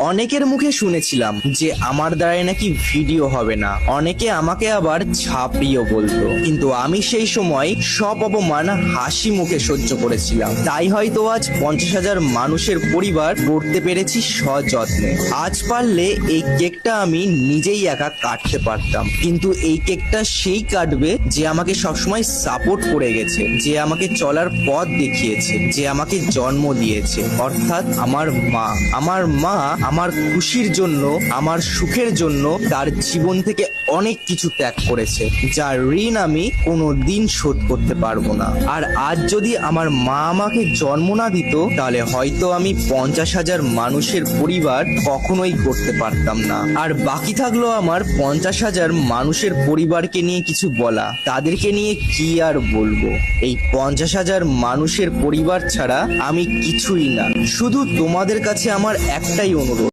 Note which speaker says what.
Speaker 1: অনেকের মুখে শুনেছিলাম যে আমার দ্বারাই নাকি ভিডিও হবে না। অনেকে আমাকে আবার ছাপড়িও বলতো। কিন্তু আমি সেই সময় সব অপমান হাসি মুখে সহ্য করেছিলাম। তাই হয়তো আজ পঞ্চাশ হাজার মানুষের পরিবার গড়তে পেরেছি সযত্নে। আজ পারলে এই কেকটা আমি নিজেই একা কাটতে পারতাম। কিন্তু এই কেকটা সেই কাটবে যে আমাকে সবসময় সাপোর্ট করে গেছে, যে আমাকে চলার পথ দেখিয়েছে, যে আমাকে জন্ম দিয়েছে। অর্থাৎ আমার মা। আমার মা আমার খুশির জন্য, আমার সুখের জন্য তার জীবন থেকে অনেক কিছু ত্যাগ করেছে যার ঋণ আমি কোনো দিন শোধ করতে পারব না। আর আজ যদি আমার মা আমাকে জন্ম না দিত, তাহলে হয়তো আমি পঞ্চাশ হাজার মানুষের পরিবার কখনোই করতে পারতাম না। আর বাকি থাকল আমার পঞ্চাশ হাজার মানুষের পরিবারকে নিয়ে কিছু বলা। তাদেরকে নিয়ে কি আর বলব? এই পঞ্চাশ হাজার মানুষের পরিবার ছাড়া আমি কিছুই না। শুধু তোমাদের কাছে আমার একটাই অনুরোধ।